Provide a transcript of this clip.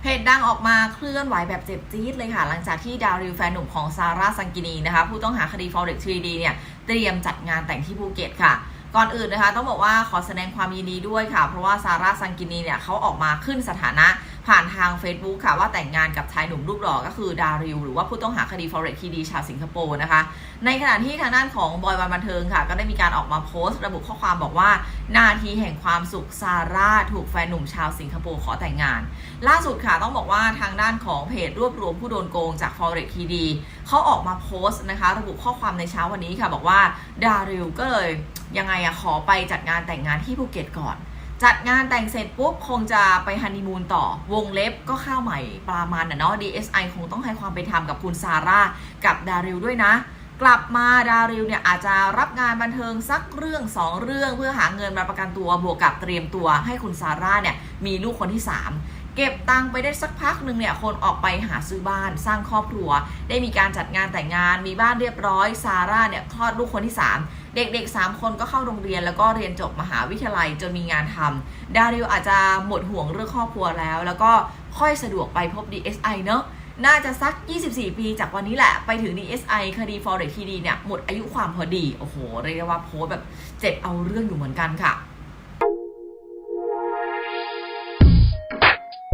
เพจดังออกมาเคลื่อนไหวแบบเจ็บจี๊ดเลยค่ะ หลังจากที่ดาริวแฟนหนุ่มของซาร่าซังกินีนะคะผู้ต้องหาคดี Forex 3D เนี่ยเตรียมจัดงานแต่งที่ภูเก็ตค่ะ ก่อนอื่นนะคะ ต้องบอกว่าขอแสดงความยินดีด้วยค่ะ เพราะว่าซาร่าซังกินีเนี่ยเขาออกมาขึ้นสถานะ ผ่านทาง Facebook ค่ะว่าแต่งงานกับชายหนุ่มรูปหล่อก็คือดาริว หรือว่าผู้ต้องหาคดี Forex ทีดีชาวสิงคโปร์นะคะ ในขณะที่ทางด้านของบอยวันบันเทิงค่ะ ก็ได้มีการออกมาโพสต์ ระบุข้อความบอกว่า นาทีแห่งความสุขซาร่าถูกแฟนหนุ่มชาวสิงคโปร์ขอแต่งงาน ล่าสุดค่ะต้องบอกว่าทางด้านของเพจรวบรวมผู้โดนโกงจาก Forex TD เขาออกมาโพสต์นะคะ ระบุข้อความในเช้าวันนี้ค่ะ บอกว่าดาริวก็เลยยังไงอะขอไปจัดงานแต่งงานที่ภูเก็ตก่อน จัดงานแต่งเสร็จปุ๊บ คงจะไปฮันนีมูนต่อ วงเล็บก็ข้าวใหม่ปลามันอะเนาะ DSI คงต้องให้ความเป็นธรรมกับคุณซาร่ากับดาริวด้วยนะ กลับมาดาริวเนี่ยอาจจะรับงานบันเทิงสักเรื่อง 2 เรื่องเพื่อหาเงินมาประกันตัวบวกกับเตรียมตัวให้คุณซาร่าเนี่ยมีลูกคนที่ 3 เก็บตังค์ไปได้สักพักหนึ่งเนี่ยคนออกไปหาซื้อบ้านสร้างครอบครัว ได้มีการจัดงานแต่งงาน มีบ้านเรียบร้อยซาร่าเนี่ยคลอดลูกคนที่ 3 เด็กๆ 3 คนก็เข้าโรงเรียนแล้วก็เรียนจบมหาวิทยาลัยจนมีงานทำดาริวอาจจะหมดห่วงเรื่องครอบครัวแล้ว แล้วก็ค่อยสะดวกไปพบ DSI เนอะน่าจะสัก 24 ปีจากวันนี้แหละ ไปถึง DSI คดี Forex TD เนี่ยหมดอายุความพอดี โอ้โห เรียกว่าโพสแบบเจ็บเอาเรื่องอยู่เหมือนกันค่ะ